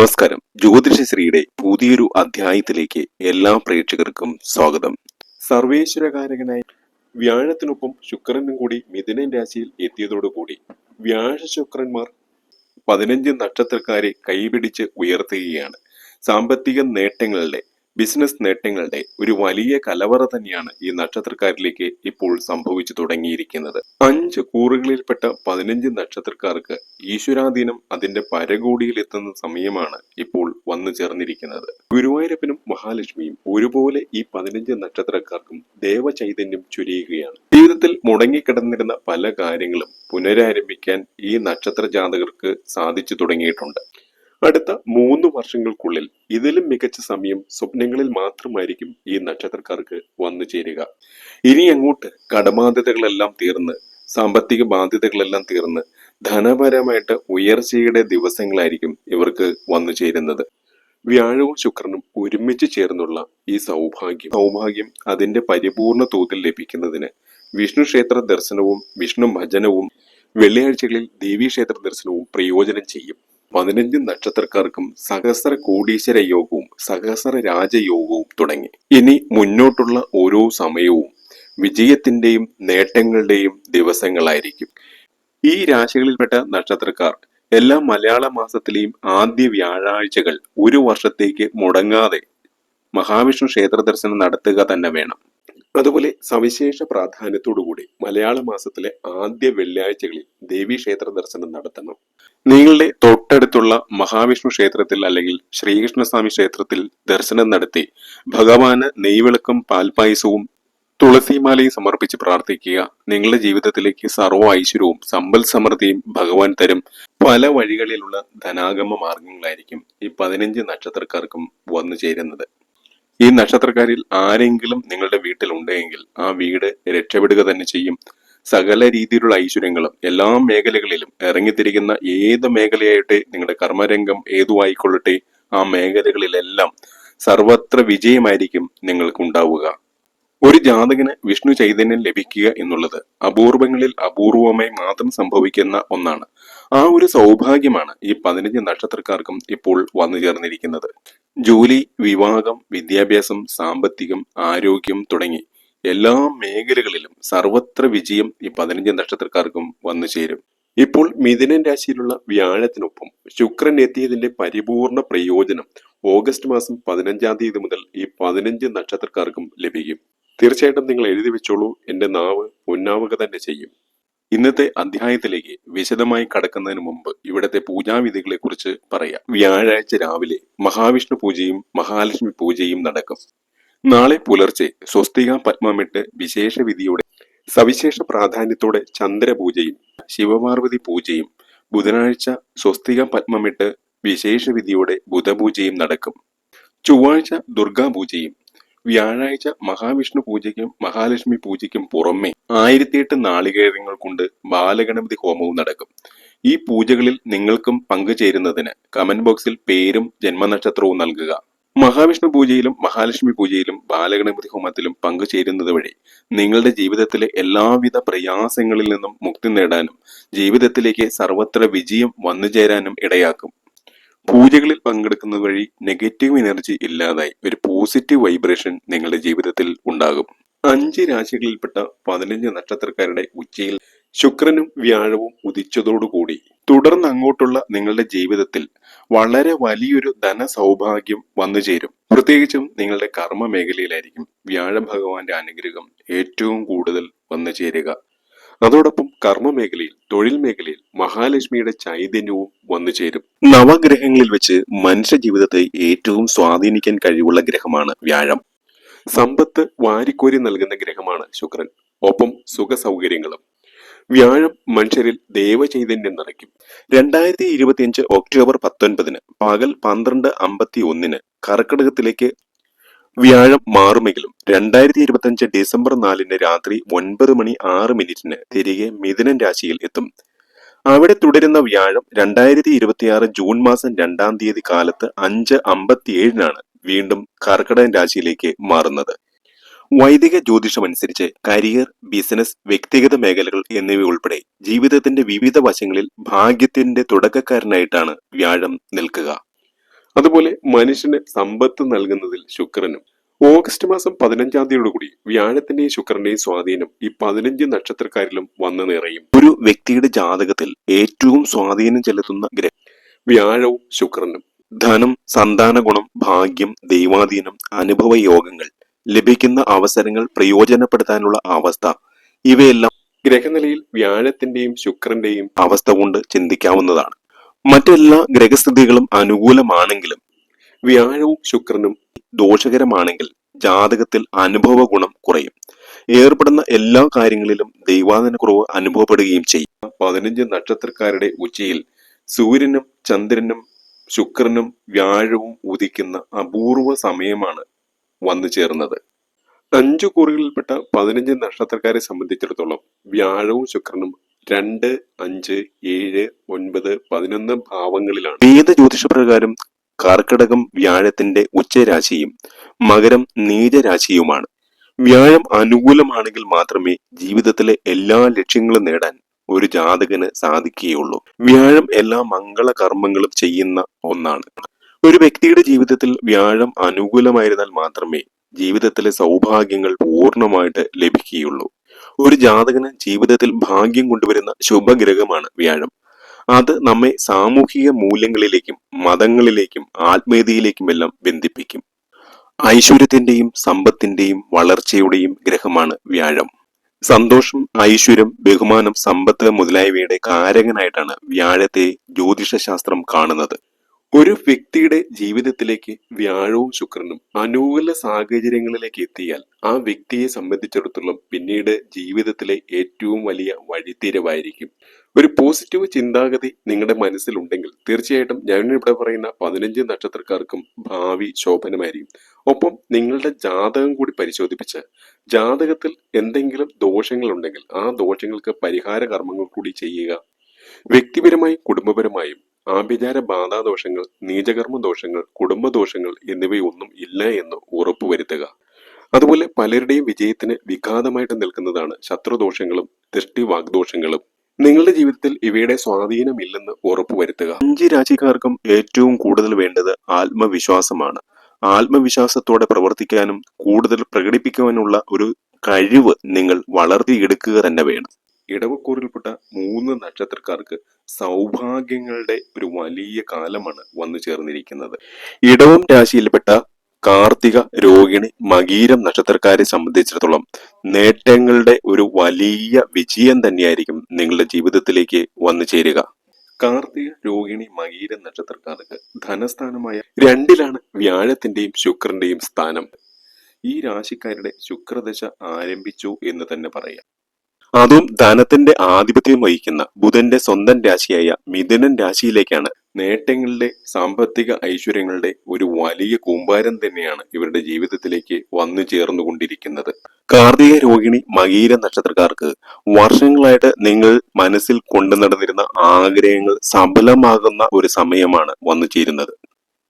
നമസ്കാരം. ജ്യോതിഷശ്രീയുടെ പുതിയൊരു അധ്യായത്തിലേക്ക് എല്ലാ പ്രേക്ഷകർക്കും സ്വാഗതം. സർവേശ്വരകാരകനായി വ്യാഴത്തിനൊപ്പം ശുക്രനും കൂടി മിഥുനൻ രാശിയിൽ എത്തിയതോടുകൂടി വ്യാഴ ശുക്രന്മാർ പതിനഞ്ച് നക്ഷത്രക്കാരെ കൈപിടിച്ച് ഉയർത്തുകയാണ്. സാമ്പത്തിക നേട്ടങ്ങളുടെ ബിസിനസ് നേട്ടങ്ങളുടെ ഒരു വലിയ കലവറ തന്നെയാണ് ഈ നക്ഷത്രക്കാരിലേക്ക് ഇപ്പോൾ സംഭവിച്ചു തുടങ്ങിയിരിക്കുന്നത്. അഞ്ച് കൂറുകളിൽപ്പെട്ട പതിനഞ്ച് നക്ഷത്രക്കാർക്ക് ഈശ്വരാധീനം അതിന്റെ പരകോടിയിൽ എത്തുന്ന സമയമാണ് ഇപ്പോൾ വന്നു ചേർന്നിരിക്കുന്നത്. ഗുരുവായൂരപ്പനും മഹാലക്ഷ്മിയും ഒരുപോലെ ഈ പതിനഞ്ച് നക്ഷത്രക്കാർക്കും ദേവചൈതന്യം ചുരിയുകയാണ്. ജീവിതത്തിൽ മുടങ്ങിക്കിടന്നിരുന്ന പല കാര്യങ്ങളും പുനരാരംഭിക്കാൻ ഈ നക്ഷത്ര ജാതകർക്ക് സാധിച്ചു തുടങ്ങിയിട്ടുണ്ട്. അടുത്ത മൂന്ന് വർഷങ്ങൾക്കുള്ളിൽ ഇതിലും മികച്ച സമയം സ്വപ്നങ്ങളിൽ മാത്രമായിരിക്കും ഈ നക്ഷത്രക്കാർക്ക് വന്നു ചേരുക. ഇനി അങ്ങോട്ട് കടബാധ്യതകളെല്ലാം തീർന്ന് സാമ്പത്തിക ബാധ്യതകളെല്ലാം തീർന്ന് ധനപരമായിട്ട് ഉയർച്ചയുടെ ദിവസങ്ങളായിരിക്കും ഇവർക്ക് വന്നു ചേരുന്നത്. വ്യാഴവും ശുക്രനും ഒരുമിച്ച് ചേർന്നുള്ള ഈ സൗഭാഗ്യം സൗഭാഗ്യം അതിന്റെ പരിപൂർണ തോതിൽ ലഭിക്കുന്നതിന് വിഷ്ണു ക്ഷേത്ര ദർശനവും വിഷ്ണു ഭജനവും വെള്ളിയാഴ്ചകളിൽ ദേവീക്ഷേത്ര ദർശനവും പ്രയോജനം ചെയ്യും. പതിനഞ്ച് നക്ഷത്രക്കാർക്കും സഹസ്ര കോടീശ്വര യോഗവും സഹസ്ര രാജയോഗവും തുടങ്ങി. ഇനി മുന്നോട്ടുള്ള ഓരോ സമയവും വിജയത്തിന്റെയും നേട്ടങ്ങളുടെയും ദിവസങ്ങളായിരിക്കും. ഈ രാശികളിൽപ്പെട്ട നക്ഷത്രക്കാർ എല്ലാ മലയാള മാസത്തിലെയും ആദ്യ വ്യാഴാഴ്ചകൾ ഒരു വർഷത്തേക്ക് മുടങ്ങാതെ മഹാവിഷ്ണു ക്ഷേത്ര ദർശനം നടത്തുക തന്നെ വേണം. അതുപോലെ സവിശേഷ പ്രാധാന്യത്തോടുകൂടി മലയാള മാസത്തിലെ ആദ്യ വെള്ളിയാഴ്ചകളിൽ ദേവീ ക്ഷേത്ര ദർശനം നടത്തണം. നിങ്ങളുടെ തൊട്ടടുത്തുള്ള മഹാവിഷ്ണു ക്ഷേത്രത്തിൽ അല്ലെങ്കിൽ ശ്രീകൃഷ്ണസ്വാമി ക്ഷേത്രത്തിൽ ദർശനം നടത്തി ഭഗവാന് നെയ്വിളക്കും പാൽപായസവും തുളസിമാലയും സമർപ്പിച്ച് പ്രാർത്ഥിക്കുക. നിങ്ങളുടെ ജീവിതത്തിലേക്ക് സർവ ഐശ്വര്യവും സമ്പൽ സമൃദ്ധിയും ഭഗവാൻ തരും. പല വഴികളിലുള്ള ധനാഗമ മാർഗങ്ങളായിരിക്കും ഈ പതിനഞ്ച് നക്ഷത്രക്കാർക്കും വന്നു ചേരുന്നത്. ഈ നക്ഷത്രക്കാരിൽ ആരെങ്കിലും നിങ്ങളുടെ വീട്ടിൽ ഉണ്ടെങ്കിൽ ആ വീട് രക്ഷപ്പെടുക തന്നെ ചെയ്യും. സകല രീതിയിലുള്ള ഐശ്വര്യങ്ങളും എല്ലാ മേഖലകളിലും ഇറങ്ങിത്തിരിക്കുന്ന ഏത് മേഖലയായിട്ട് നിങ്ങളുടെ കർമ്മരംഗം ഏതു ആയിക്കൊള്ളട്ടെ ആ മേഖലകളിലെല്ലാം സർവത്ര വിജയമായിരിക്കും നിങ്ങൾക്ക് ഉണ്ടാവുക ഒരു ജാതകന് വിഷ്ണു ചൈതന്യം ലഭിക്കുക എന്നുള്ളത് അപൂർവങ്ങളിൽ അപൂർവമായി മാത്രം സംഭവിക്കുന്ന ഒന്നാണ്. ആ ഒരു സൗഭാഗ്യമാണ് ഈ പതിനഞ്ച് നക്ഷത്രക്കാർക്കും ഇപ്പോൾ വന്നു ചേർന്നിരിക്കുന്നത് ജോലി വിവാഹം വിദ്യാഭ്യാസം സാമ്പത്തികം ആരോഗ്യം തുടങ്ങി എല്ലാ മേഖലകളിലും സർവത്ര വിജയം ഈ പതിനഞ്ച് നക്ഷത്രക്കാർക്കും വന്നു ചേരും. ഇപ്പോൾ മിഥുനൻ രാശിയിലുള്ള വ്യാഴത്തിനൊപ്പം ശുക്രൻ എത്തിയതിന്റെ പരിപൂർണ പ്രയോജനം ഓഗസ്റ്റ് മാസം പതിനഞ്ചാം തീയതി മുതൽ ഈ പതിനഞ്ച് നക്ഷത്രക്കാർക്കും ലഭിക്കും. തീർച്ചയായിട്ടും നിങ്ങൾ എഴുതി വെച്ചോളൂ. എന്റെ നാവ് ഉന്നാവുക തന്നെ ചെയ്യും. ഇന്നത്തെ അധ്യായത്തിലേക്ക് വിശദമായി കടക്കുന്നതിന് മുമ്പ് ഇവിടത്തെ പൂജാവിധികളെ കുറിച്ച് പറയാം. വ്യാഴാഴ്ച രാവിലെ മഹാവിഷ്ണു പൂജയും മഹാലക്ഷ്മി പൂജയും നടക്കും. നാളെ പുലർച്ചെ സ്വസ്തിക പത്മമിട്ട് വിശേഷ സവിശേഷ പ്രാധാന്യത്തോടെ ചന്ദ്രപൂജയും ശിവപാർവതി പൂജയും ബുധനാഴ്ച സ്വസ്തിക പത്മമിട്ട് വിശേഷ വിധിയോടെ ബുധപൂജയും നടക്കും. ചൊവ്വാഴ്ച ദുർഗാപൂജയും വ്യാഴാഴ്ച മഹാവിഷ്ണു പൂജയ്ക്കും മഹാലക്ഷ്മി പൂജയ്ക്കും പുറമെ ആയിരത്തിയെട്ട് നാളികേരങ്ങൾ കൊണ്ട് ബാലഗണപതി ഹോമവും നടക്കും. ഈ പൂജകളിൽ നിങ്ങൾക്കും പങ്കുചേരുന്നതിന് കമന്റ് ബോക്സിൽ പേരും ജന്മനക്ഷത്രവും നൽകുക. മഹാവിഷ്ണു പൂജയിലും മഹാലക്ഷ്മി പൂജയിലും ബാലഗണപതി ഹോമത്തിലും പങ്കുചേരുന്നത് വഴി നിങ്ങളുടെ ജീവിതത്തിലെ എല്ലാവിധ പ്രയാസങ്ങളിൽ നിന്നും മുക്തി നേടാനും ജീവിതത്തിലേക്ക് സർവത്ര വിജയം വന്നുചേരാനും ഇടയാക്കും. പൂജകളിൽ പങ്കെടുക്കുന്നത് വഴി നെഗറ്റീവ് എനർജി ഇല്ലാതായി ഒരു പോസിറ്റീവ് വൈബ്രേഷൻ നിങ്ങളുടെ ജീവിതത്തിൽ ഉണ്ടാകും. അഞ്ച് രാശികളിൽപ്പെട്ട പതിനഞ്ച് നക്ഷത്രക്കാരുടെ ഉച്ചയിൽ ശുക്രനും വ്യാഴവും ഉദിച്ചതോടുകൂടി തുടർന്ന് അങ്ങോട്ടുള്ള നിങ്ങളുടെ ജീവിതത്തിൽ വളരെ വലിയൊരു ധനസൗഭാഗ്യം വന്നു ചേരും. പ്രത്യേകിച്ചും നിങ്ങളുടെ കർമ്മ മേഖലയിലായിരിക്കും വ്യാഴ ഭഗവാന്റെ അനുഗ്രഹം ഏറ്റവും കൂടുതൽ വന്നു ചേരുക. അതോടൊപ്പം കർമ്മ മേഖലയിൽ തൊഴിൽ മേഖലയിൽ മഹാലക്ഷ്മിയുടെ ചൈതന്യവും വന്നു ചേരും. നവഗ്രഹങ്ങളിൽ വെച്ച് മനുഷ്യ ജീവിതത്തെ ഏറ്റവും സ്വാധീനിക്കാൻ കഴിവുള്ള ഗ്രഹമാണ് വ്യാഴം. സമ്പത്ത് വാരിക്കോരി നൽകുന്ന ഗ്രഹമാണ് ശുക്രൻ. ഒപ്പം സുഖ സൗകര്യങ്ങളും വ്യാഴം മനുഷ്യരിൽ ദേവചൈതന്യം നിറയ്ക്കും. രണ്ടായിരത്തി ഇരുപത്തിയഞ്ച് ഒക്ടോബർ പത്തൊൻപതിന് പകൽ പന്ത്രണ്ട് അമ്പത്തി ഒന്നിന് കർക്കിടകത്തിലേക്ക് വ്യാഴം മാറുമെങ്കിലും രണ്ടായിരത്തി ഇരുപത്തിയഞ്ച് ഡിസംബർ നാലിന് രാത്രി ഒൻപത് മണി ആറ് മിനിറ്റിന് തിരികെ മിഥുനൻ രാശിയിൽ എത്തും. അവിടെ തുടരുന്ന വ്യാഴം രണ്ടായിരത്തി ഇരുപത്തിയാറ് ജൂൺ മാസം രണ്ടാം തീയതി കാലത്ത് അഞ്ച് അമ്പത്തിയേഴിനാണ് വീണ്ടും കർക്കിടകൻ രാശിയിലേക്ക് മാറുന്നത്. വൈദിക ജ്യോതിഷമനുസരിച്ച് കരിയർ ബിസിനസ് വ്യക്തിഗത മേഖലകൾ എന്നിവ ഉൾപ്പെടെ ജീവിതത്തിന്റെ വിവിധ വശങ്ങളിൽ ഭാഗ്യത്തിന്റെ തുടക്കക്കാരനായിട്ടാണ് വ്യാഴം നിൽക്കുക. അതുപോലെ മനുഷ്യന് സമ്പത്ത് നൽകുന്നതിൽ ശുക്രനും. ഓഗസ്റ്റ് മാസം പതിനഞ്ചാം തീയതിയോടുകൂടി വ്യാഴത്തിന്റെയും ശുക്രന്റെയും സ്വാധീനം ഈ പതിനഞ്ച് നക്ഷത്രക്കാരിലും വന്നു നിറയും. ഒരു വ്യക്തിയുടെ ജാതകത്തിൽ ഏറ്റവും സ്വാധീനം ചെലുത്തുന്ന ഗ്രഹം വ്യാഴവും ശുക്രനും. ധനം സന്താന ഗുണം ഭാഗ്യം ദൈവാധീനം അനുഭവ യോഗങ്ങൾ ലഭിക്കുന്ന അവസരങ്ങൾ പ്രയോജനപ്പെടുത്താനുള്ള അവസ്ഥ ഇവയെല്ലാം ഗ്രഹനിലയിൽ വ്യാഴത്തിന്റെയും ശുക്രന്റെയും അവസ്ഥ കൊണ്ട് ചിന്തിക്കാവുന്നതാണ്. മറ്റെല്ലാ ഗ്രഹസ്ഥിതികളും അനുകൂലമാണെങ്കിലും വ്യാഴവും ശുക്രനും ദോഷകരമാണെങ്കിൽ ജാതകത്തിൽ അനുഭവ ഗുണം കുറയും. ഏർപ്പെടുന്ന എല്ലാ കാര്യങ്ങളിലും ദൈവാധന കുറവ് അനുഭവപ്പെടുകയും ചെയ്യും. പതിനഞ്ച് നക്ഷത്രക്കാരുടെ ഉച്ചയിൽ സൂര്യനും ചന്ദ്രനും ശുക്രനും വ്യാഴവും ഉദിക്കുന്ന അപൂർവ സമയമാണ് വന്നു ചേർന്നത്. അഞ്ചു കുറികളിൽപ്പെട്ട പതിനഞ്ച് നക്ഷത്രക്കാരെ സംബന്ധിച്ചിടത്തോളം വ്യാഴവും ശുക്രനും രണ്ട് അഞ്ച് ഏഴ് ഒൻപത് പതിനൊന്ന് ഭാവങ്ങളിലാണ്. വേദ ജ്യോതിഷപ്രകാരം കർക്കിടകം വ്യാഴത്തിന്റെ ഉച്ചരാശിയും മകരം നീചരാശിയുമാണ്. വ്യാഴം അനുകൂലമാണെങ്കിൽ മാത്രമേ ജീവിതത്തിലെ എല്ലാ ലക്ഷ്യങ്ങളും നേടാൻ ഒരു ജാതകന് സാധിക്കുകയുള്ളൂ. വ്യാഴം എല്ലാ മംഗള കർമ്മങ്ങളും ചെയ്യുന്ന ഒന്നാണ്. ഒരു വ്യക്തിയുടെ ജീവിതത്തിൽ വ്യാഴം അനുകൂലമായിരുന്നാൽ മാത്രമേ ജീവിതത്തിലെ സൗഭാഗ്യങ്ങൾ പൂർണമായിട്ട് ലഭിക്കുകയുള്ളൂ. ഒരു ജാതകന് ജീവിതത്തിൽ ഭാഗ്യം കൊണ്ടുവരുന്ന ശുഭഗ്രഹമാണ് വ്യാഴം. അത് നമ്മെ സാമൂഹിക മൂല്യങ്ങളിലേക്കും മതങ്ങളിലേക്കും ആത്മീയതയിലേക്കുമെല്ലാം ബന്ധിപ്പിക്കും. ഐശ്വര്യത്തിന്റെയും സമ്പത്തിന്റെയും വളർച്ചയുടെയും ഗ്രഹമാണ് വ്യാഴം. സന്തോഷം ഐശ്വര്യം ബഹുമാനം സമ്പത്ത് മുതലായവയുടെ കാരകനായിട്ടാണ് വ്യാഴത്തെ ജ്യോതിഷശാസ്ത്രം കാണുന്നത്. ഒരു വ്യക്തിയുടെ ജീവിതത്തിലേക്ക് വ്യാഴവും ശുക്രനും അനുകൂല സാഹചര്യങ്ങളിലേക്ക് എത്തിയാൽ ആ വ്യക്തിയെ സംബന്ധിച്ചിടത്തോളം പിന്നീട് ജീവിതത്തിലെ ഏറ്റവും വലിയ വഴിത്തിരിവായിരിക്കും. ഒരു പോസിറ്റീവ് ചിന്താഗതി നിങ്ങളുടെ മനസ്സിലുണ്ടെങ്കിൽ തീർച്ചയായിട്ടും ഞാൻ ഇവിടെ പറയുന്ന പതിനഞ്ച് നക്ഷത്രക്കാർക്കും ഭാവി ശോഭനമായിരിക്കും. ഒപ്പം നിങ്ങളുടെ ജാതകം കൂടി പരിശോധിപ്പിച്ച് ജാതകത്തിൽ എന്തെങ്കിലും ദോഷങ്ങളുണ്ടെങ്കിൽ ആ ദോഷങ്ങൾക്ക് പരിഹാര കർമ്മങ്ങൾ കൂടി ചെയ്യുക വ്യക്തിപരമായും കുടുംബപരമായും ആഭിചാര ബാധാദോഷങ്ങൾ നീചകർമ്മ ദോഷങ്ങൾ കുടുംബദോഷങ്ങൾ എന്നിവയൊന്നും ഇല്ല എന്ന് ഉറപ്പുവരുത്തുക. അതുപോലെ പലരുടെയും വിജയത്തിന് വിഘാതമായിട്ട് നിൽക്കുന്നതാണ് ശത്രുദോഷങ്ങളും ദൃഷ്ടി വാഗ്ദോഷങ്ങളും നിങ്ങളുടെ ജീവിതത്തിൽ ഇവയുടെ സ്വാധീനമില്ലെന്ന് ഉറപ്പുവരുത്തുക. അഞ്ച് രാശിക്കാർക്കും ഏറ്റവും കൂടുതൽ വേണ്ടത് ആത്മവിശ്വാസമാണ്. ആത്മവിശ്വാസത്തോടെ പ്രവർത്തിക്കാനും കൂടുതൽ പ്രകടിപ്പിക്കുവാനുള്ള ഒരു കഴിവ് നിങ്ങൾ വളർത്തിയെടുക്കുക തന്നെ വേണം. ഇടവക്കൂറിൽപ്പെട്ട മൂന്ന് നക്ഷത്രക്കാർക്ക് സൗഭാഗ്യങ്ങളുടെ ഒരു വലിയ കാലമാണ് വന്നു ചേർന്നിരിക്കുന്നത്. ഇടവം രാശിയിൽപ്പെട്ട കാർത്തിക രോഹിണി മകീരം നക്ഷത്രക്കാരെ സംബന്ധിച്ചിടത്തോളം നേട്ടങ്ങളുടെ ഒരു വലിയ വിജയം തന്നെയായിരിക്കും നിങ്ങളുടെ ജീവിതത്തിലേക്ക് വന്നു ചേരുക. കാർത്തിക രോഹിണി മകീര നക്ഷത്രക്കാർക്ക് ധനസ്ഥാനമായ രണ്ടിലാണ് വ്യാഴത്തിന്റെയും ശുക്രന്റെയും സ്ഥാനം. ഈ രാശിക്കാരുടെ ശുക്രദശ ആരംഭിച്ചു എന്ന് തന്നെ പറയാം. അതും ധനത്തിന്റെ ആധിപത്യം വഹിക്കുന്ന ബുധന്റെ സ്വന്തം രാശിയായ മിഥുനൻ രാശിയിലേക്കാണ്. നേട്ടങ്ങളുടെ സാമ്പത്തിക ഐശ്വര്യങ്ങളുടെ ഒരു വലിയ കൂമ്പാരം തന്നെയാണ് ഇവരുടെ ജീവിതത്തിലേക്ക് വന്നു ചേർന്നുകൊണ്ടിരിക്കുന്നത്. കാർത്തിക രോഹിണി മകീര നക്ഷത്രക്കാർക്ക് വർഷങ്ങളായിട്ട് നിങ്ങൾ മനസ്സിൽ കൊണ്ടു നടന്നിരുന്ന ആഗ്രഹങ്ങൾ സഫലമാകുന്ന ഒരു സമയമാണ് വന്നു ചേരുന്നത്.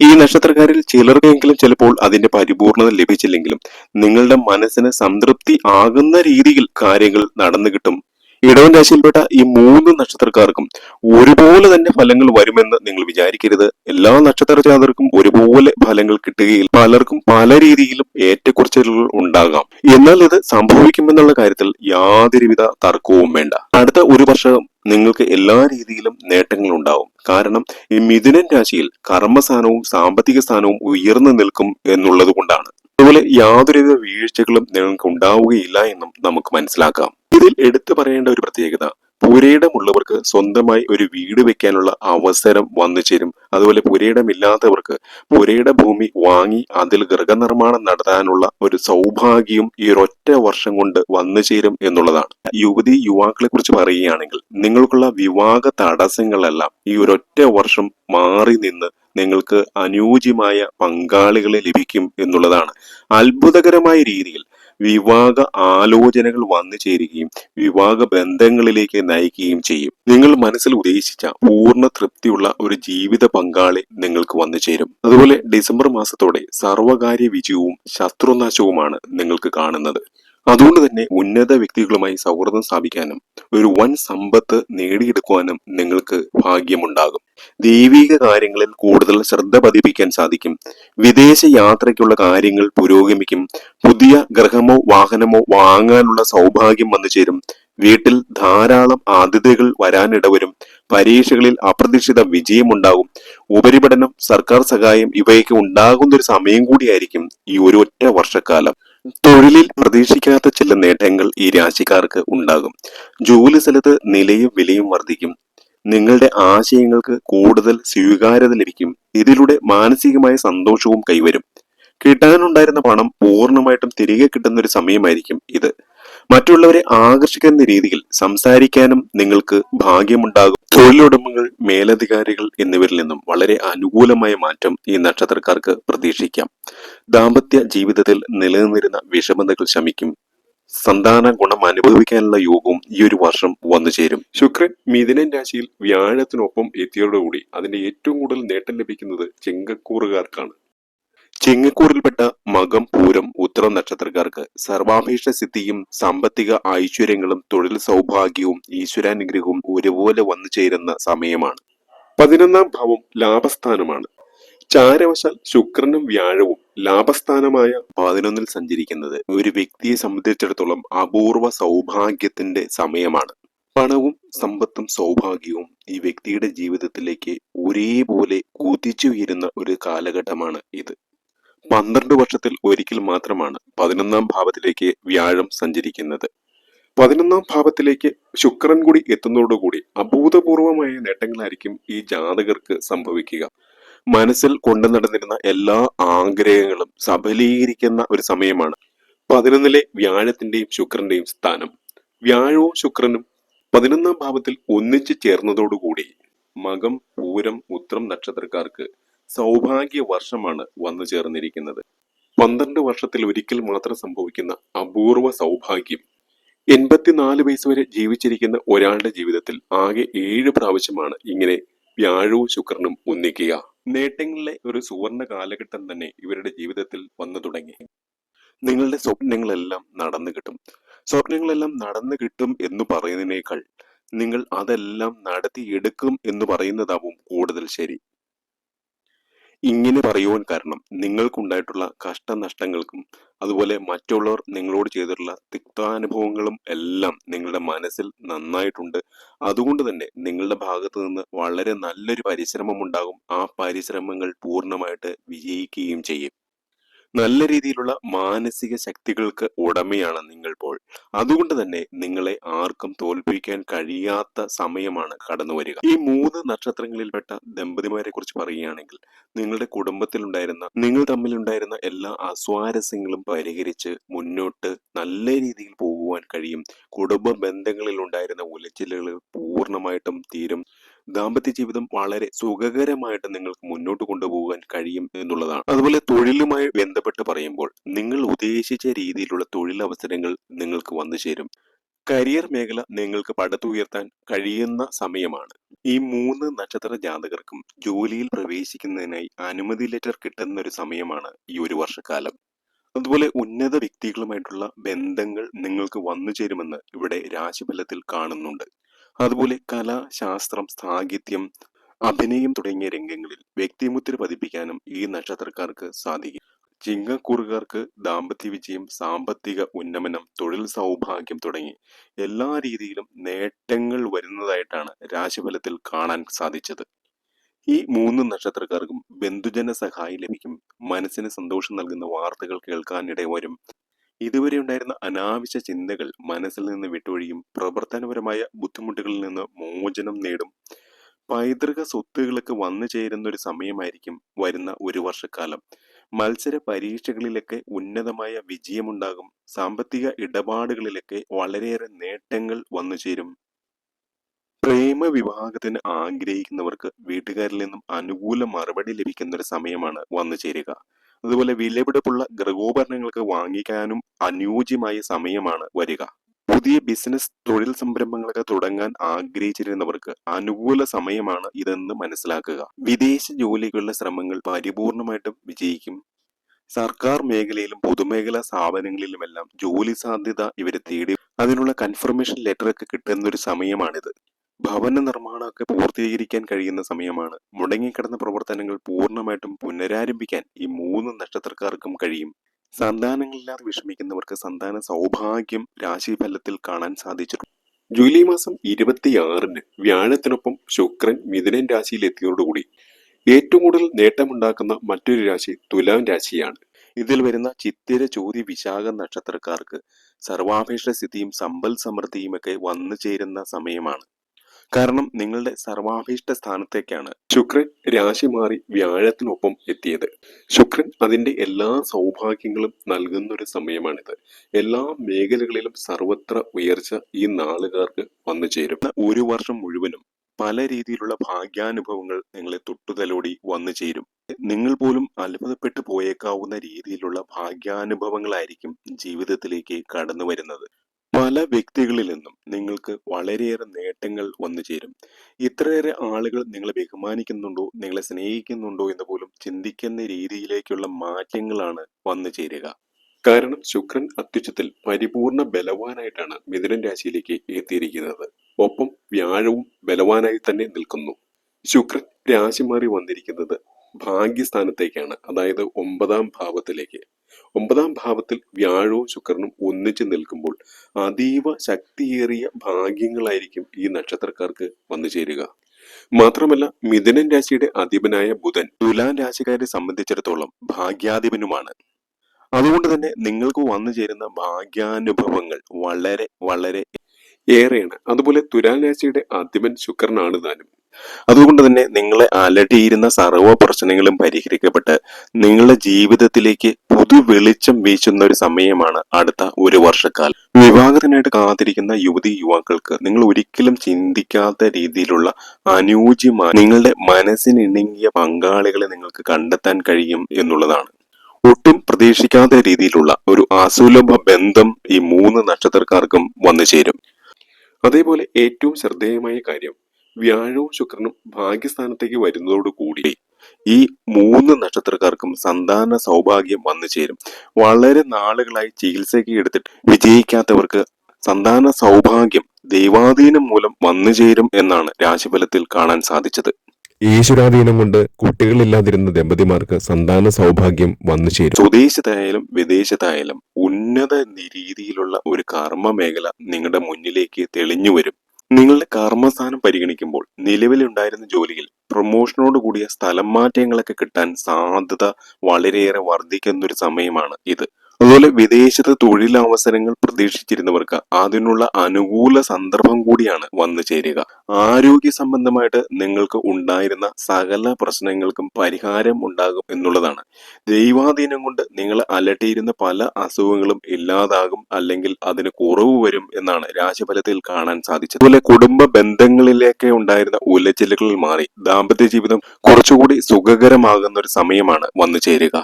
ഈ നക്ഷത്രക്കാരിൽ ചിലർക്കെങ്കിലും ചിലപ്പോൾ അതിന്റെ പരിപൂർണത ലഭിച്ചില്ലെങ്കിലും നിങ്ങളുടെ മനസ്സിന് സംതൃപ്തി ആകുന്ന രീതിയിൽ കാര്യങ്ങൾ നടന്നു കിട്ടും. ഇടവൻ രാശിയിൽപ്പെട്ട ഈ മൂന്ന് നക്ഷത്രക്കാർക്കും ഒരുപോലെ തന്നെ ഫലങ്ങൾ വരുമെന്ന് നിങ്ങൾ വിചാരിക്കരുത്. എല്ലാ നക്ഷത്ര ജാതർക്കും ഒരുപോലെ ഫലങ്ങൾ കിട്ടുകയില്ല പലർക്കും പല രീതിയിലും ഏറ്റക്കുറച്ചിലുകൾ ഉണ്ടാകാം. എന്നാൽ ഇത് സംഭവിക്കുമെന്നുള്ള കാര്യത്തിൽ യാതൊരുവിധ തർക്കവും വേണ്ട. അടുത്ത ഒരു വർഷം നിങ്ങൾക്ക് എല്ലാ രീതിയിലും നേട്ടങ്ങൾ ഉണ്ടാവും കാരണം ഈ മിഥുനൻ രാശിയിൽ കർമ്മസ്ഥാനവും സാമ്പത്തിക സ്ഥാനവും ഉയർന്നു നിൽക്കും എന്നുള്ളത് കൊണ്ടാണ്. അതുപോലെ യാതൊരുവിധ വീഴ്ചകളും നിങ്ങൾക്ക് ഉണ്ടാവുകയില്ല എന്നും നമുക്ക് മനസ്സിലാക്കാം. ഇതിൽ എടുത്തു പറയേണ്ട ഒരു പ്രത്യേകത പുരയിടമുള്ളവർക്ക് സ്വന്തമായി ഒരു വീട് വെക്കാനുള്ള അവസരം വന്നു ചേരും. അതുപോലെ പുരയിടമില്ലാത്തവർക്ക് പുരയിട ഭൂമി വാങ്ങി അതിൽ ഗൃഹനിർമ്മാണം നടത്താനുള്ള ഒരു സൗഭാഗ്യം ഈ ഒരൊറ്റ വർഷം കൊണ്ട് വന്നു ചേരും എന്നുള്ളതാണ്. യുവതി യുവാക്കളെ കുറിച്ച് പറയുകയാണെങ്കിൽ നിങ്ങൾക്കുള്ള വിവാഹ തടസ്സങ്ങളെല്ലാം ഈ ഒരൊറ്റ വർഷം മാറി നിന്ന് നിങ്ങൾക്ക് അനുയോജ്യമായ പങ്കാളികളെ ലഭിക്കും എന്നുള്ളതാണ്. അത്ഭുതകരമായ രീതിയിൽ വിവാഹ ആലോചനകൾ വന്നു ചേരുകയും വിവാഹ ബന്ധങ്ങളിലേക്ക് നയിക്കുകയും ചെയ്യും. നിങ്ങൾ മനസ്സിൽ ഉദ്ദേശിച്ച പൂർണ തൃപ്തിയുള്ള ഒരു ജീവിത പങ്കാളി നിങ്ങൾക്ക് വന്നു ചേരും. അതുപോലെ ഡിസംബർ മാസത്തോടെ സർവകാര്യ വിജയവും ശത്രുനാശവുമാണ് നിങ്ങൾക്ക് കാണുന്നത്. അതുകൊണ്ട് തന്നെ ഉന്നത വ്യക്തികളുമായി സൗഹൃദം സ്ഥാപിക്കാനും ഒരു വൻ സമ്പത്ത് നേടിയെടുക്കുവാനും നിങ്ങൾക്ക് ഭാഗ്യമുണ്ടാകും. ദൈവിക കാര്യങ്ങളിൽ കൂടുതൽ ശ്രദ്ധ പതിപ്പിക്കാൻ സാധിക്കും. വിദേശ യാത്രയ്ക്കുള്ള കാര്യങ്ങൾ പുരോഗമിക്കും. പുതിയ ഗ്രഹമോ വാഹനമോ വാങ്ങാനുള്ള സൗഭാഗ്യം വന്നു ചേരും. വീട്ടിൽ ധാരാളം അതിഥികൾ വരാനിടവരും. പരീക്ഷകളിൽ അപ്രതീക്ഷിത വിജയമുണ്ടാകും. ഉപരിപഠനം സർക്കാർ സഹായം ഇവയൊക്കെ ഉണ്ടാകുന്ന ഒരു സമയം കൂടിയായിരിക്കും ഈ ഒരു ഒറ്റ വർഷക്കാലം. തൊഴിലിൽ പ്രതീക്ഷിക്കാത്ത ചില നേട്ടങ്ങൾ ഈ രാശിക്കാർക്ക് ഉണ്ടാകും. ജോലി സ്ഥലത്ത് നിലയും വിലയും വർദ്ധിക്കും. നിങ്ങളുടെ ആശയങ്ങൾക്ക് കൂടുതൽ സ്വീകാര്യത ലഭിക്കും. ഇതിലൂടെ മാനസികമായ സന്തോഷവും കൈവരും. കിട്ടാനുണ്ടായിരുന്ന പണം പൂർണമായിട്ടും തിരികെ കിട്ടുന്ന ഒരു സമയമായിരിക്കും ഇത്. മറ്റുള്ളവരെ ആകർഷിക്കുന്ന രീതിയിൽ സംസാരിക്കാനും നിങ്ങൾക്ക് ഭാഗ്യമുണ്ടാകും. തൊഴിലുടമകൾ മേലധികാരികൾ എന്നിവരിൽ നിന്നും വളരെ അനുകൂലമായ മാറ്റം ഈ നക്ഷത്രക്കാർക്ക് പ്രതീക്ഷിക്കാം. ദാമ്പത്യ ജീവിതത്തിൽ നിലനിന്നിരുന്ന വിഷമതകൾ ശമിക്കും. സന്താന ഗുണം അനുഭവിക്കാനുള്ള യോഗവും ഈ ഒരു വർഷം വന്നു ചേരും. ശുക്രൻ മിഥുനൻ രാശിയിൽ വ്യാഴത്തിനൊപ്പം എത്തിയതോടുകൂടി അതിന്റെ ഏറ്റവും കൂടുതൽ നേട്ടം ലഭിക്കുന്നത് ചെങ്കക്കൂറുകാർക്കാണ് ചിങ്ങക്കൂറിൽപ്പെട്ട മകം പൂരം ഉത്തരം നക്ഷത്രക്കാർക്ക് സർവാഭീഷ്ട സിദ്ധിയും സാമ്പത്തിക ഐശ്വര്യങ്ങളും തൊഴിൽ സൗഭാഗ്യവും ഈശ്വരാനുഗ്രഹവും ഒരുപോലെ വന്നു ചേരുന്ന സമയമാണ്. പതിനൊന്നാം ഭാവം ലാഭസ്ഥാനമാണ്. ചാരവശാൽ ശുക്രനും വ്യാഴവും ലാഭസ്ഥാനമായ പതിനൊന്നിൽ സഞ്ചരിക്കുന്നത് ഒരു വ്യക്തിയെ സംബന്ധിച്ചിടത്തോളം അപൂർവ സൗഭാഗ്യത്തിന്റെ സമയമാണ്. പണവും സമ്പത്തും സൗഭാഗ്യവും ഈ വ്യക്തിയുടെ ജീവിതത്തിലേക്ക് ഒരേപോലെ കുതിച്ചുയരുന്ന ഒരു കാലഘട്ടമാണ് ഇത്. പന്ത്രണ്ട് വർഷത്തിൽ ഒരിക്കൽ മാത്രമാണ് പതിനൊന്നാം ഭാവത്തിലേക്ക് വ്യാഴം സഞ്ചരിക്കുന്നത്. പതിനൊന്നാം ഭാവത്തിലേക്ക് ശുക്രൻ കൂടി എത്തുന്നതോടുകൂടി അഭൂതപൂർവമായ നേട്ടങ്ങളായിരിക്കും ഈ ജാതകർക്ക് സംഭവിക്കുക. മനസ്സിൽ കൊണ്ടു നടന്നിരുന്ന എല്ലാ ആഗ്രഹങ്ങളും സഫലീകരിക്കുന്ന ഒരു സമയമാണ് പതിനൊന്നിലെ വ്യാഴത്തിന്റെയും ശുക്രന്റെയും സ്ഥാനം. വ്യാഴവും ശുക്രനും പതിനൊന്നാം ഭാവത്തിൽ ഒന്നിച്ചു ചേർന്നതോടുകൂടി മകം പൂരം ഉത്രം നക്ഷത്രക്കാർക്ക് സൗഭാഗ്യ വർഷമാണ് വന്നു ചേർന്നിരിക്കുന്നത്. പന്ത്രണ്ട് വർഷത്തിൽ ഒരിക്കൽ മാത്രം സംഭവിക്കുന്ന അപൂർവ സൗഭാഗ്യം. എൺപത്തിനാല് വയസ്സ് വരെ ജീവിച്ചിരിക്കുന്ന ഒരാളുടെ ജീവിതത്തിൽ ആകെ ഏഴ് പ്രാവശ്യമാണ് ഇങ്ങനെ വ്യാഴവും ശുക്രനും ഒന്നിക്കുക. നേട്ടങ്ങളിലെ ഒരു സുവർണ കാലഘട്ടം തന്നെ ഇവരുടെ ജീവിതത്തിൽ വന്നു തുടങ്ങി. നിങ്ങളുടെ സ്വപ്നങ്ങളെല്ലാം നടന്നു കിട്ടും. സ്വപ്നങ്ങളെല്ലാം നടന്നു കിട്ടും എന്ന് പറയുന്നതിനേക്കാൾ നിങ്ങൾ അതെല്ലാം നടത്തിയെടുക്കും എന്ന് പറയുന്നതാവും കൂടുതൽ ശരി. ഇങ്ങനെ പറയുവാൻ കാരണം നിങ്ങൾക്കുണ്ടായിട്ടുള്ള കഷ്ടനഷ്ടങ്ങൾക്കും അതുപോലെ മറ്റുള്ളവർ നിങ്ങളോട് ചെയ്തിട്ടുള്ള തിക്താനുഭവങ്ങളും എല്ലാം നിങ്ങളുടെ മനസ്സിൽ നന്നായിട്ടുണ്ട്. അതുകൊണ്ട് തന്നെ നിങ്ങളുടെ ഭാഗത്ത് നിന്ന് വളരെ നല്ലൊരു പരിശ്രമം ഉണ്ടാകും ആ പരിശ്രമങ്ങൾ പൂർണമായിട്ട് വിജയിക്കുകയും ചെയ്യും. നല്ല രീതിയിലുള്ള മാനസിക ശക്തികൾക്ക് ഉടമയാണ് നിങ്ങൾ പോൾ അതുകൊണ്ട് തന്നെ നിങ്ങളെ ആർക്കും തോൽപ്പിക്കാൻ കഴിയാത്ത സമയമാണ് കടന്നു വരിക. ഈ മൂന്ന് നക്ഷത്രങ്ങളിൽപ്പെട്ട ദമ്പതിമാരെ കുറിച്ച് പറയുകയാണെങ്കിൽ നിങ്ങളുടെ കുടുംബത്തിലുണ്ടായിരുന്ന നിങ്ങൾ തമ്മിലുണ്ടായിരുന്ന എല്ലാ അസ്വാരസ്യങ്ങളും പരിഹരിച്ച് മുന്നോട്ട് നല്ല രീതിയിൽ പോകുവാൻ കഴിയും. കുടുംബ ബന്ധങ്ങളിൽ ഉണ്ടായിരുന്ന ഉലച്ചിലുകൾ പൂർണമായിട്ടും തീരും. ദാമ്പത്യ ജീവിതം വളരെ സുഖകരമായിട്ട് നിങ്ങൾക്ക് മുന്നോട്ട് കൊണ്ടുപോകാൻ കഴിയും എന്നുള്ളതാണ്. അതുപോലെ തൊഴിലുമായി ബന്ധപ്പെട്ട് പറയുമ്പോൾ നിങ്ങൾ ഉദ്ദേശിച്ച രീതിയിലുള്ള തൊഴിലവസരങ്ങൾ നിങ്ങൾക്ക് വന്നു ചേരും. കരിയർ മേഖല നിങ്ങൾക്ക് പടുത്തുയർത്താൻ കഴിയുന്ന സമയമാണ്. ഈ മൂന്ന് നക്ഷത്ര ജാതകർക്കും ജോലിയിൽ പ്രവേശിക്കുന്നതിനായി അനുമതി ലെറ്റർ കിട്ടുന്ന ഒരു സമയമാണ് ഈ ഒരു വർഷക്കാലം. അതുപോലെ ഉന്നത വ്യക്തികളുമായിട്ടുള്ള ബന്ധങ്ങൾ നിങ്ങൾക്ക് വന്നു ചേരുമെന്ന് ഇവിടെ രാശിഫലത്തിൽ കാണുന്നുണ്ട്. അതുപോലെ കല ശാസ്ത്രം സാഹിത്യം അഭിനയം തുടങ്ങിയ രംഗങ്ങളിൽ വ്യക്തിമുദ്ര പതിപ്പിക്കാനും ഈ നക്ഷത്രക്കാർക്ക് സാധിക്കും. ചിങ്ങക്കൂറുകാർക്ക് ദാമ്പത്യ വിജയം സാമ്പത്തിക ഉന്നമനം തൊഴിൽ സൗഭാഗ്യം തുടങ്ങി എല്ലാ രീതിയിലും നേട്ടങ്ങൾ വരുന്നതായിട്ടാണ് രാശിഫലത്തിൽ കാണാൻ സാധിച്ചത്. ഈ മൂന്ന് നക്ഷത്രക്കാർക്കും ബന്ധുജന സഹായി ലഭിക്കും. മനസ്സിന് സന്തോഷം നൽകുന്ന വാർത്തകൾ കേൾക്കാനിട വരും ഇതുവരെ ഉണ്ടായിരുന്ന അനാവശ്യ ചിന്തകൾ മനസ്സിൽ നിന്ന് വിട്ടൊഴിയും പ്രവർത്തനപരമായ ബുദ്ധിമുട്ടുകളിൽ നിന്ന് മോചനം നേടും. പൈതൃക സ്വത്തുകൾക്ക് വന്നു ചേരുന്ന ഒരു സമയമായിരിക്കും വരുന്ന ഒരു വർഷക്കാലം. മത്സര പരീക്ഷകളിലൊക്കെ ഉന്നതമായ വിജയമുണ്ടാകും. സാമ്പത്തിക ഇടപാടുകളിലൊക്കെ വളരെയേറെ നേട്ടങ്ങൾ വന്നു ചേരും. പ്രേമ വിവാഹത്തിന് ആഗ്രഹിക്കുന്നവർക്ക് വീട്ടുകാരിൽ നിന്നും അനുകൂല മറുപടി ലഭിക്കുന്ന ഒരു സമയമാണ് വന്നു ചേരുക. അതുപോലെ വിലപിടിപ്പുള്ള ഗൃഹോപകരണങ്ങൾക്ക് വാങ്ങിക്കാനും അനുയോജ്യമായ സമയമാണ് വരിക. പുതിയ ബിസിനസ് തൊഴിൽ സംരംഭങ്ങളൊക്കെ തുടങ്ങാൻ ആഗ്രഹിച്ചിരുന്നവർക്ക് അനുകൂല സമയമാണ് ഇതെന്ന് മനസ്സിലാക്കുക. വിദേശ ജോലികളുടെ ശ്രമങ്ങൾ പരിപൂർണമായിട്ടും വിജയിക്കും. സർക്കാർ മേഖലയിലും പൊതുമേഖലാ സ്ഥാപനങ്ങളിലുമെല്ലാം ജോലി സാധ്യത ഇവരെ തേടി അതിനുള്ള കൺഫർമേഷൻ ലെറ്റർ ഒക്കെ കിട്ടുന്ന ഒരു സമയമാണിത്. ഭവന നിർമ്മാണമൊക്കെ പൂർത്തീകരിക്കാൻ കഴിയുന്ന സമയമാണ്. മുടങ്ങിക്കിടന്ന പ്രവർത്തനങ്ങൾ പൂർണമായിട്ടും പുനരാരംഭിക്കാൻ ഈ മൂന്ന് നക്ഷത്രക്കാർക്കും കഴിയും. സന്താനങ്ങളില്ലാതെ വിഷമിക്കുന്നവർക്ക് സന്താന സൗഭാഗ്യം രാശിഫലത്തിൽ കാണാൻ സാധിച്ചിട്ടുണ്ട്. ജൂലൈ മാസം ഇരുപത്തിയാറിന് വ്യാഴത്തിനൊപ്പം ശുക്രൻ മിഥുനൻ രാശിയിൽ എത്തിയതോടുകൂടി ഏറ്റവും കൂടുതൽ നേട്ടമുണ്ടാക്കുന്ന മറ്റൊരു രാശി തുലാം രാശിയാണ്. ഇതിൽ വരുന്ന ചിത്തിര ചോതി വിശാഖ നക്ഷത്രക്കാർക്ക് സർവാഭീഷ്ട സ്ഥിതിയും സമ്പൽ സമൃദ്ധിയും ഒക്കെ വന്നു ചേരുന്ന സമയമാണ്. കാരണം നിങ്ങളുടെ സർവാഭീഷ്ട സ്ഥാനത്തേക്കാണ് ശുക്രൻ രാശി മാറി വ്യാഴത്തിനൊപ്പം എത്തിയത്. ശുക്രൻ അതിന്റെ എല്ലാ സൗഭാഗ്യങ്ങളും നൽകുന്ന ഒരു സമയമാണിത്. എല്ലാ മേഖലകളിലും സർവത്ര ഉയർച്ച ഈ നാളുകാർക്ക് വന്നു ചേരും. ഒരു വർഷം മുഴുവനും പല രീതിയിലുള്ള ഭാഗ്യാനുഭവങ്ങൾ നിങ്ങളെ തൊട്ടുതലോടി വന്നു ചേരും. നിങ്ങൾ പോലും അത്ഭുതപ്പെട്ടു പോയേക്കാവുന്ന രീതിയിലുള്ള ഭാഗ്യാനുഭവങ്ങളായിരിക്കും ജീവിതത്തിലേക്ക് കടന്നു വരുന്നത്. പല വ്യക്തികളിൽ നിന്നും നിങ്ങൾക്ക് വളരെയേറെ നേട്ടങ്ങൾ വന്നു ചേരും. ഇത്രയേറെ ആളുകൾ നിങ്ങളെ ബഹുമാനിക്കുന്നുണ്ടോ നിങ്ങളെ സ്നേഹിക്കുന്നുണ്ടോ എന്ന് പോലും ചിന്തിക്കുന്ന രീതിയിലേക്കുള്ള മാറ്റങ്ങളാണ് വന്നു ചേരുക. കാരണം ശുക്രൻ അത്യുച്ചത്തിൽ പരിപൂർണ ബലവാനായിട്ടാണ് മിഥുനൻ രാശിയിലേക്ക് എത്തിയിരിക്കുന്നത്. ഒപ്പം വ്യാഴവും ബലവാനായി തന്നെ നിൽക്കുന്നു. ശുക്രൻ രാശി മാറി വന്നിരിക്കുന്നത് ഭാഗ്യസ്ഥാനത്തേക്കാണ് അതായത് ഒമ്പതാം ഭാവത്തിലേക്ക്. ഒമ്പതാം ഭാവത്തിൽ വ്യാഴവും ശുക്രനും ഒന്നിച്ചു നിൽക്കുമ്പോൾ അതീവ ശക്തിയേറിയ ഭാഗ്യങ്ങളായിരിക്കും ഈ നക്ഷത്രക്കാർക്ക് വന്നു ചേരുക. മാത്രമല്ല മിഥുനൻ രാശിയുടെ അധിപനായ ബുധൻ തുലാം രാശിക്കാരെ സംബന്ധിച്ചിടത്തോളം ഭാഗ്യാധിപനുമാണ്. അതുകൊണ്ട് തന്നെ നിങ്ങൾക്ക് വന്നു ചേരുന്ന ഭാഗ്യാനുഭവങ്ങൾ വളരെ വളരെ ഏറെയാണ്. അതുപോലെ തുലാം രാശിയുടെ അധിപൻ ശുക്രനാണ് താനും. അതുകൊണ്ട് തന്നെ നിങ്ങളെ അലട്ടിയിരുന്ന സർവ പ്രശ്നങ്ങളും പരിഹരിക്കപ്പെട്ട് നിങ്ങളുടെ ജീവിതത്തിലേക്ക് പുതു വെളിച്ചം വീശുന്ന ഒരു സമയമാണ് അടുത്ത ഒരു വർഷക്കാലം. വിവാഹത്തിനായിട്ട് കാത്തിരിക്കുന്ന യുവതി യുവാക്കൾക്ക് നിങ്ങൾ ഒരിക്കലും ചിന്തിക്കാത്ത രീതിയിലുള്ള അനുയോജ്യമായ നിങ്ങളുടെ മനസ്സിനിണങ്ങിയ പങ്കാളികളെ നിങ്ങൾക്ക് കണ്ടെത്താൻ കഴിയും എന്നുള്ളതാണ്. ഒട്ടും പ്രതീക്ഷിക്കാത്ത രീതിയിലുള്ള ഒരു അസുലഭ ബന്ധം ഈ മൂന്ന് നക്ഷത്രക്കാർക്കും വന്നു ചേരും അതേപോലെ ഏറ്റവും ശ്രദ്ധേയമായ കാര്യം വ്യാഴവും ശുക്രനും ഭാഗ്യസ്ഥാനത്തേക്ക് വരുന്നതോടുകൂടി ഈ മൂന്ന് നക്ഷത്രക്കാർക്കും സന്താന സൗഭാഗ്യം വന്നു ചേരും. വളരെ നാളുകളായി ചികിത്സയ്ക്ക് എടുത്തിട്ട് വിജയിക്കാത്തവർക്ക് സന്താന സൗഭാഗ്യം ദൈവാധീനം മൂലം വന്നു ചേരും എന്നാണ് രാശിഫലത്തിൽ കാണാൻ സാധിച്ചത്. ഈശ്വരാധീനം കൊണ്ട് കുട്ടികളില്ലാതിരുന്ന ദമ്പതിമാർക്ക് സന്താന സൗഭാഗ്യം വന്നു ചേരും. സ്വദേശത്തായാലും വിദേശത്തായാലും ഉന്നത രീതിയിലുള്ള ഒരു കർമ്മ മേഖല നിങ്ങളുടെ മുന്നിലേക്ക് തെളിഞ്ഞു വരും. നിങ്ങളുടെ കർമ്മസ്ഥാനം പരിഗണിക്കുമ്പോൾ നിലവിലുണ്ടായിരുന്ന ജോലിയിൽ പ്രൊമോഷനോട് കൂടിയ സ്ഥലം മാറ്റങ്ങളൊക്കെ കിട്ടാൻ സാധ്യത വളരെയേറെ വർദ്ധിക്കുന്ന ഒരു സമയമാണ് ഇത്. അതുപോലെ വിദേശത്ത് തൊഴിലവസരങ്ങൾ പ്രതീക്ഷിച്ചിരുന്നവർക്ക് അതിനുള്ള അനുകൂല സന്ദർഭം കൂടിയാണ് വന്നു ചേരുക. ആരോഗ്യ സംബന്ധമായിട്ട് നിങ്ങൾക്ക് ഉണ്ടായിരുന്ന സകല പ്രശ്നങ്ങൾക്കും പരിഹാരം ഉണ്ടാകും എന്നുള്ളതാണ്. ദൈവാധീനം കൊണ്ട് നിങ്ങൾ അലട്ടിയിരുന്ന പല അസുഖങ്ങളും ഇല്ലാതാകും അല്ലെങ്കിൽ അതിന് കുറവ് വരും എന്നാണ് രാശിഫലത്തിൽ കാണാൻ സാധിച്ചത്. അതുപോലെ കുടുംബ ബന്ധങ്ങളിലേക്ക് ഉണ്ടായിരുന്ന ഉലച്ചിലുകളിൽ മാറി ദാമ്പത്യ ജീവിതം കുറച്ചുകൂടി സുഖകരമാകുന്ന ഒരു സമയമാണ് വന്നു ചേരുക.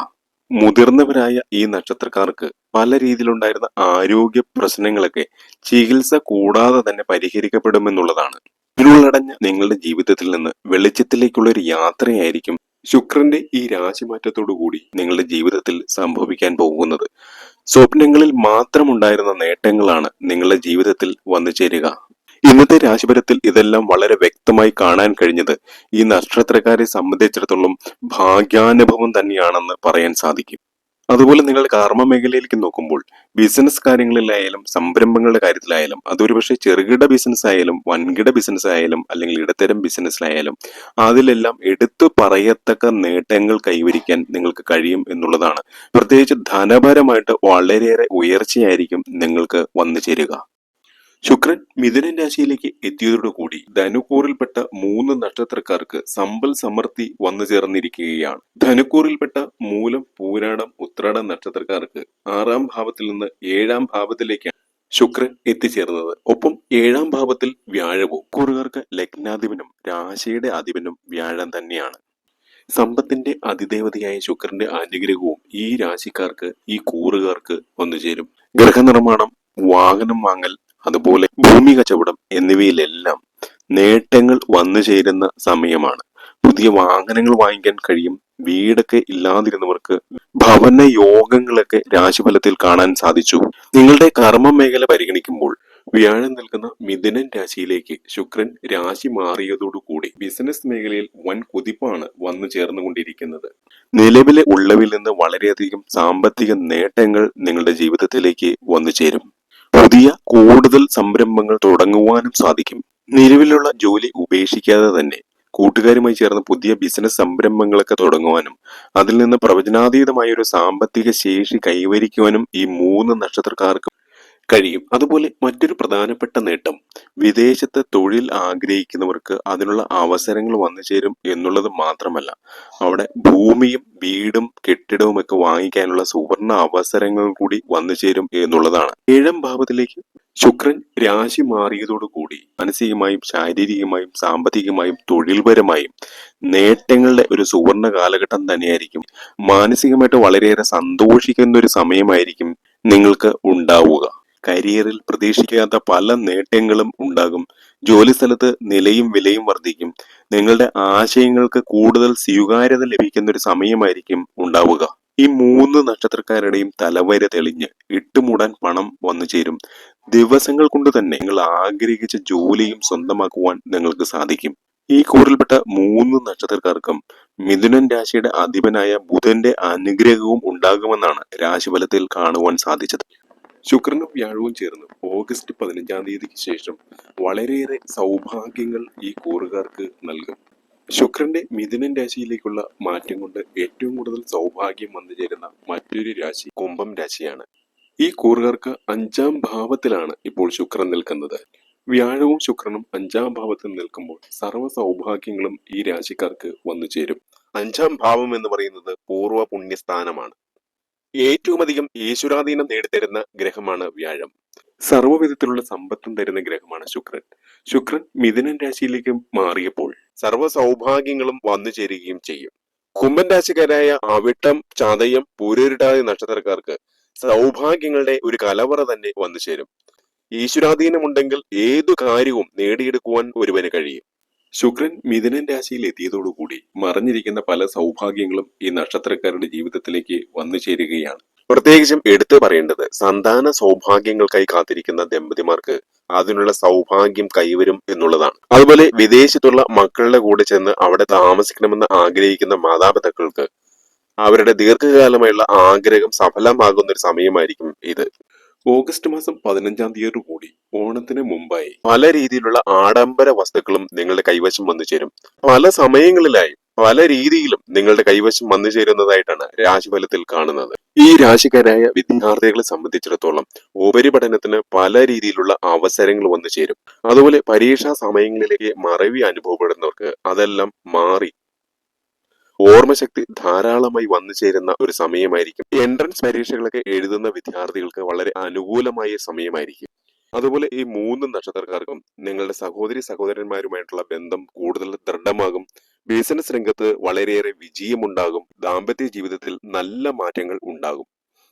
മുതിർന്നവരായ ഈ നക്ഷത്രക്കാർക്ക് പല രീതിയിലുണ്ടായിരുന്ന ആരോഗ്യ പ്രശ്നങ്ങളൊക്കെ ചികിത്സ കൂടാതെ തന്നെ പരിഹരിക്കപ്പെടുമെന്നുള്ളതാണ്. ഇരുളടഞ്ഞ നിങ്ങളുടെ ജീവിതത്തിൽ നിന്ന് വെളിച്ചത്തിലേക്കുള്ള ഒരു യാത്രയായിരിക്കും ശുക്രന്റെ ഈ രാശിമാറ്റത്തോടു കൂടി നിങ്ങളുടെ ജീവിതത്തിൽ സംഭവിക്കാൻ പോകുന്നത്. സ്വപ്നങ്ങളിൽ മാത്രമുണ്ടായിരുന്ന നേട്ടങ്ങളാണ് നിങ്ങളുടെ ജീവിതത്തിൽ വന്നു ചേരുക. ഇന്നത്തെ രാശിഫലത്തിൽ ഇതെല്ലാം വളരെ വ്യക്തമായി കാണാൻ കഴിഞ്ഞത് ഈ നക്ഷത്രക്കാരെ സംബന്ധിച്ചിടത്തോളം ഭാഗ്യാനുഭവം തന്നെയാണെന്ന് പറയാൻ സാധിക്കും. അതുപോലെ നിങ്ങൾ കർമ്മ മേഖലയിലേക്ക് നോക്കുമ്പോൾ ബിസിനസ് കാര്യങ്ങളിലായാലും സംരംഭങ്ങളുടെ കാര്യത്തിലായാലും അതൊരു പക്ഷേ ചെറുകിട ബിസിനസ് ആയാലും വൻകിട ബിസിനസ് ആയാലും അല്ലെങ്കിൽ ഇടത്തരം ബിസിനസ്സിലായാലും അതിലെല്ലാം എടുത്തു പറയത്തക്ക നേട്ടങ്ങൾ കൈവരിക്കാൻ നിങ്ങൾക്ക് കഴിയും എന്നുള്ളതാണ്. പ്രത്യേകിച്ച് ധനപരമായിട്ട് വളരെയേറെ ഉയർച്ചയായിരിക്കും നിങ്ങൾക്ക് വന്നു ചേരുക ശുക്രൻ മിഥുനൻ രാശിയിലേക്ക് എത്തിയതോടുകൂടി ധനുക്കൂറിൽപ്പെട്ട മൂന്ന് നക്ഷത്രക്കാർക്ക് സമ്പൽ സമൃദ്ധി വന്നു ചേർന്നിരിക്കുകയാണ്. ധനുക്കൂറിൽപ്പെട്ട മൂലം പൂരാടം ഉത്രാടം നക്ഷത്രക്കാർക്ക് ആറാം ഭാവത്തിൽ നിന്ന് ഏഴാം ഭാവത്തിലേക്കാണ് ശുക്രൻ എത്തിച്ചേർന്നത്. ഒപ്പം ഏഴാം ഭാവത്തിൽ വ്യാഴവും കൂറുകാർക്ക് ലഗ്നാധിപനും രാശിയുടെ അധിപനും വ്യാഴം തന്നെയാണ്. സമ്പത്തിന്റെ അതിദേവതയായ ശുക്രന്റെ അനുഗ്രഹവും ഈ രാശിക്കാർക്ക് ഈ കൂറുകാർക്ക് വന്നു ചേരും. ഗൃഹനിർമ്മാണം വാഹനം വാങ്ങൽ അതുപോലെ ഭൂമി കച്ചവടം എന്നിവയിലെല്ലാം നേട്ടങ്ങൾ വന്നു ചേരുന്ന സമയമാണ്. പുതിയ വാഹനങ്ങൾ വാങ്ങിക്കാൻ കഴിയും. വീടൊക്കെ ഇല്ലാതിരുന്നവർക്ക് ഭവന യോഗങ്ങളൊക്കെ രാശിഫലത്തിൽ കാണാൻ സാധിച്ചു. നിങ്ങളുടെ കർമ്മ മേഖല പരിഗണിക്കുമ്പോൾ വ്യാഴം നിൽക്കുന്ന മിഥുനൻ രാശിയിലേക്ക് ശുക്രൻ രാശി മാറിയതോടുകൂടി ബിസിനസ് മേഖലയിൽ വൻ കുതിപ്പാണ് വന്നു ചേർന്നുകൊണ്ടിരിക്കുന്നത്. നിലവിലെ ഉള്ളവിൽ നിന്ന് വളരെയധികം സാമ്പത്തിക നേട്ടങ്ങൾ നിങ്ങളുടെ ജീവിതത്തിലേക്ക് വന്നു ചേരും. പുതിയ കൂടുതൽ സംരംഭങ്ങൾ തുടങ്ങുവാനും സാധിക്കും. നിലവിലുള്ള ജോലി ഉപേക്ഷിക്കാതെ തന്നെ കൂട്ടുകാരുമായി ചേർന്ന് പുതിയ ബിസിനസ് സംരംഭങ്ങളൊക്കെ തുടങ്ങുവാനും അതിൽ നിന്ന് പ്രവചനാതീതമായ ഒരു സാമ്പത്തിക ശേഷി കൈവരിക്കുവാനും ഈ മൂന്ന് നക്ഷത്രക്കാർക്ക് കഴിയും. അതുപോലെ മറ്റൊരു പ്രധാനപ്പെട്ട നേട്ടം വിദേശത്ത് തൊഴിൽ ആഗ്രഹിക്കുന്നവർക്ക് അതിനുള്ള അവസരങ്ങൾ വന്നു ചേരും എന്നുള്ളത് മാത്രമല്ല അവിടെ ഭൂമിയും വീടും കെട്ടിടവും ഒക്കെ വാങ്ങിക്കാനുള്ള സുവർണ അവസരങ്ങൾ കൂടി വന്നു ചേരും എന്നുള്ളതാണ്. ഏഴാം ഭാവത്തിലേക്ക് ശുക്രൻ രാശി മാറിയതോടുകൂടി മാനസികമായും ശാരീരികമായും സാമ്പത്തികമായും തൊഴിൽപരമായും നേട്ടങ്ങളുടെ ഒരു സുവർണ കാലഘട്ടം തന്നെയായിരിക്കും. മാനസികമായിട്ട് വളരെയേറെ സന്തോഷിക്കുന്ന ഒരു സമയമായിരിക്കും നിങ്ങൾക്ക് ഉണ്ടാവുക. കരിയറിൽ പ്രതീക്ഷിക്കാത്ത പല നേട്ടങ്ങളും ഉണ്ടാകും. ജോലി സ്ഥലത്ത് നിലയും വിലയും വർദ്ധിക്കും. നിങ്ങളുടെ ആശയങ്ങൾക്ക് കൂടുതൽ സ്വീകാര്യത ലഭിക്കുന്ന ഒരു സമയമായിരിക്കും ഉണ്ടാവുക. ഈ മൂന്ന് നക്ഷത്രക്കാരുടെയും തലവര തെളിഞ്ഞ് ഇട്ടുമൂടാൻ പണം വന്നു ചേരും. ദിവസങ്ങൾ കൊണ്ട് തന്നെ നിങ്ങൾ ആഗ്രഹിച്ച ജോലിയും സ്വന്തമാക്കുവാൻ നിങ്ങൾക്ക് സാധിക്കും. ഈ കൂറിൽപ്പെട്ട മൂന്ന് നക്ഷത്രക്കാർക്കും മിഥുനൻ രാശിയുടെ അധിപനായ ബുധന്റെ അനുഗ്രഹവും ഉണ്ടാകുമെന്നാണ് രാശിഫലത്തിൽ കാണുവാൻ സാധിച്ചത്. ശുക്രനും വ്യാഴവും ചേർന്ന് ഓഗസ്റ്റ് പതിനഞ്ചാം തീയതിക്ക് ശേഷം വളരെയേറെ സൗഭാഗ്യങ്ങൾ ഈ കൂറുകാർക്ക് നൽകും. ശുക്രന്റെ മിഥുനൻ രാശിയിലേക്കുള്ള മാറ്റം കൊണ്ട് ഏറ്റവും കൂടുതൽ സൗഭാഗ്യം വന്നു ചേരുന്ന മറ്റൊരു രാശി കുംഭം രാശിയാണ്. ഈ കൂറുകാർക്ക് അഞ്ചാം ഭാവത്തിലാണ് ഇപ്പോൾ ശുക്രൻ നിൽക്കുന്നത്. വ്യാഴവും ശുക്രനും അഞ്ചാം ഭാവത്തിൽ നിൽക്കുമ്പോൾ സർവ സൗഭാഗ്യങ്ങളും ഈ രാശിക്കാർക്ക് വന്നു ചേരും. അഞ്ചാം ഭാവം എന്ന് പറയുന്നത് പൂർവ പുണ്യസ്ഥാനമാണ്. ഏറ്റവും അധികം ഈശ്വരാധീനം നേടിത്തരുന്ന ഗ്രഹമാണ് വ്യാഴം. സർവവിധത്തിലുള്ള സമ്പത്തും തരുന്ന ഗ്രഹമാണ് ശുക്രൻ. ശുക്രൻ മിഥുനൻ രാശിയിലേക്ക് മാറിയപ്പോൾ സർവ സൗഭാഗ്യങ്ങളും വന്നു ചേരുകയും ചെയ്യും. കുംഭൻ രാശിക്കാരായ അവിട്ടം ചതയം പൂരരുടാതി നക്ഷത്രക്കാർക്ക് സൗഭാഗ്യങ്ങളുടെ ഒരു കലവറ തന്നെ വന്നു ചേരും. ഈശ്വരാധീനമുണ്ടെങ്കിൽ ഏതു കാര്യവും നേടിയെടുക്കുവാൻ ഒരുവന് കഴിയും. ശുക്രൻ മിഥുനൻ രാശിയിൽ എത്തിയതോടുകൂടി മറഞ്ഞിരിക്കുന്ന പല സൗഭാഗ്യങ്ങളും ഈ നക്ഷത്രക്കാരുടെ ജീവിതത്തിലേക്ക് വന്നു ചേരുകയാണ്. പ്രത്യേകിച്ചും എടുത്തു പറയേണ്ടത് സന്താന സൗഭാഗ്യങ്ങൾക്കായി കാത്തിരിക്കുന്ന ദമ്പതിമാർക്ക് അതിനുള്ള സൗഭാഗ്യം കൈവരും എന്നുള്ളതാണ്. അതുപോലെ വിദേശത്തുള്ള മക്കളുടെ കൂടെ ചെന്ന് അവിടെ താമസിക്കണമെന്ന് ആഗ്രഹിക്കുന്ന മാതാപിതാക്കൾക്ക് അവരുടെ ദീർഘകാലമായുള്ള ആഗ്രഹം സഫലമാകുന്ന ഒരു സമയമായിരിക്കും ഇത്. ഓഗസ്റ്റ് മാസം പതിനഞ്ചാം തീയതി കൂടി ഓണത്തിന് മുമ്പായി. പല രീതിയിലുള്ള ആഡംബര വസ്തുക്കളും നിങ്ങളുടെ കൈവശം വന്നു ചേരും. പല സമയങ്ങളിലായി പല രീതിയിലും നിങ്ങളുടെ കൈവശം വന്നു ചേരുന്നതായിട്ടാണ് രാശിഫലത്തിൽ കാണുന്നത്. ഈ രാശിക്കാരായ വിദ്യാർത്ഥികളെ സംബന്ധിച്ചിടത്തോളം ഉപരിപഠനത്തിന് പല രീതിയിലുള്ള അവസരങ്ങൾ വന്നു ചേരും. അതുപോലെ പരീക്ഷാ സമയങ്ങളിലേക്ക് മറവി അനുഭവപ്പെടുന്നവർക്ക് അതെല്ലാം മാറി ഓർമ്മശക്തി ധാരാളമായി വന്നു ചേരുന്ന ഒരു സമയമായിരിക്കും. എൻട്രൻസ് പരീക്ഷകളൊക്കെ എഴുതുന്ന വിദ്യാർത്ഥികൾക്ക് വളരെ അനുകൂലമായ സമയമായിരിക്കും. അതുപോലെ ഈ മൂന്ന് നക്ഷത്രക്കാർക്കും നിങ്ങളുടെ സഹോദരി സഹോദരന്മാരുമായിട്ടുള്ള ബന്ധം കൂടുതൽ ദൃഢമാകും. ബിസിനസ് രംഗത്ത് വളരെയേറെ വിജയമുണ്ടാകും. ദാമ്പത്യ ജീവിതത്തിൽ നല്ല മാറ്റങ്ങൾ ഉണ്ടാകും.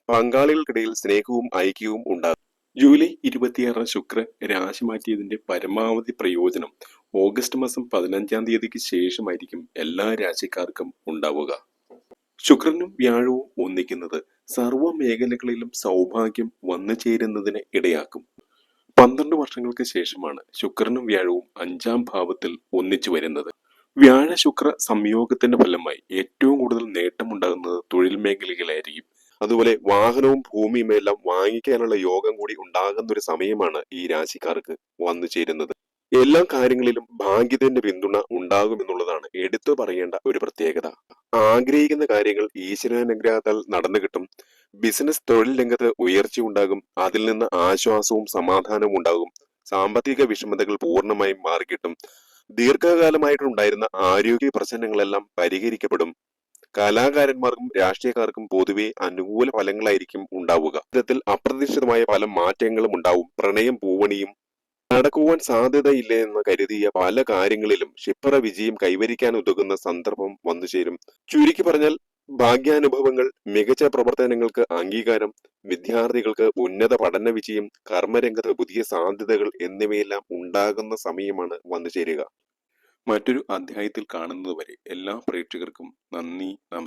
പങ്കാളികൾക്കിടയിൽ സ്നേഹവും ഐക്യവും ഉണ്ടാകും. ജൂലൈ ഇരുപത്തിയാറ് ശുക്ര രാശി മാറ്റിയതിന്റെ പരമാവധി പ്രയോജനം ഓഗസ്റ്റ് മാസം പതിനഞ്ചാം തീയതിക്ക് ശേഷമായിരിക്കും എല്ലാ രാശിക്കാർക്കും ഉണ്ടാവുക. ശുക്രനും വ്യാഴവും ഒന്നിക്കുന്നത് സർവ മേഖലകളിലും സൗഭാഗ്യം വന്നു ചേരുന്നതിന് ഇടയാക്കും. പന്ത്രണ്ട് വർഷങ്ങൾക്ക് ശേഷമാണ് ശുക്രനും വ്യാഴവും അഞ്ചാം ഭാവത്തിൽ ഒന്നിച്ചു വരുന്നത്. വ്യാഴ ശുക്ര സംയോഗത്തിന്റെ ഫലമായി ഏറ്റവും കൂടുതൽ നേട്ടമുണ്ടാകുന്നത് തൊഴിൽ മേഖലയിലായിരിക്കും അതുപോലെ വാഹനവും ഭൂമിയും എല്ലാം വാങ്ങിക്കാനുള്ള യോഗം കൂടി ഉണ്ടാകുന്ന ഒരു സമയമാണ് ഈ രാശിക്കാർക്ക് വന്നു ചേരുന്നത്. എല്ലാ കാര്യങ്ങളിലും ഭാഗ്യത്തിന്റെ പിന്തുണ ഉണ്ടാകുമെന്നുള്ളതാണ് എടുത്തു പറയേണ്ട ഒരു പ്രത്യേകത. ആഗ്രഹിക്കുന്ന കാര്യങ്ങൾ ഈശ്വരാനുഗ്രഹത്താൽ നടന്നു കിട്ടും. ബിസിനസ് തൊഴിൽ രംഗത്ത് ഉയർച്ച ഉണ്ടാകും. അതിൽ നിന്ന് ആശ്വാസവും സമാധാനവും ഉണ്ടാകും. സാമ്പത്തിക വിഷമതകൾ പൂർണമായും മാറിക്കിട്ടും. ദീർഘകാലമായിട്ടുണ്ടായിരുന്ന ആരോഗ്യ പ്രശ്നങ്ങളെല്ലാം പരിഹരിക്കപ്പെടും. കലാകാരന്മാർക്കും രാഷ്ട്രീയക്കാർക്കും പൊതുവെ അനുകൂല ഫലങ്ങളായിരിക്കും ഉണ്ടാവുക. ഇത്തരത്തിൽ അപ്രതീക്ഷിതമായ പല മാറ്റങ്ങളും ഉണ്ടാവും. പ്രണയം പൂവണിയും നടക്കുവാൻ സാധ്യതയില്ല എന്ന് കരുതിയ പല കാര്യങ്ങളിലും ക്ഷിപ്ര വിജയം കൈവരിക്കാൻ ഉതകുന്ന സന്ദർഭം വന്നു ചേരും. ചുരുക്കി പറഞ്ഞാൽ ഭാഗ്യാനുഭവങ്ങൾ മികച്ച പ്രവർത്തനങ്ങൾക്ക് അംഗീകാരം വിദ്യാർത്ഥികൾക്ക് ഉന്നത പഠന വിജയം കർമ്മരംഗത്ത് പുതിയ സാധ്യതകൾ എന്നിവയെല്ലാം ഉണ്ടാകുന്ന സമയമാണ് വന്നു ചേരുക. മറ്റൊരു അധ്യായത്തിൽ കാണുന്നതുവരെ എല്ലാ പ്രേക്ഷകർക്കും നന്ദി നമസ്കാരം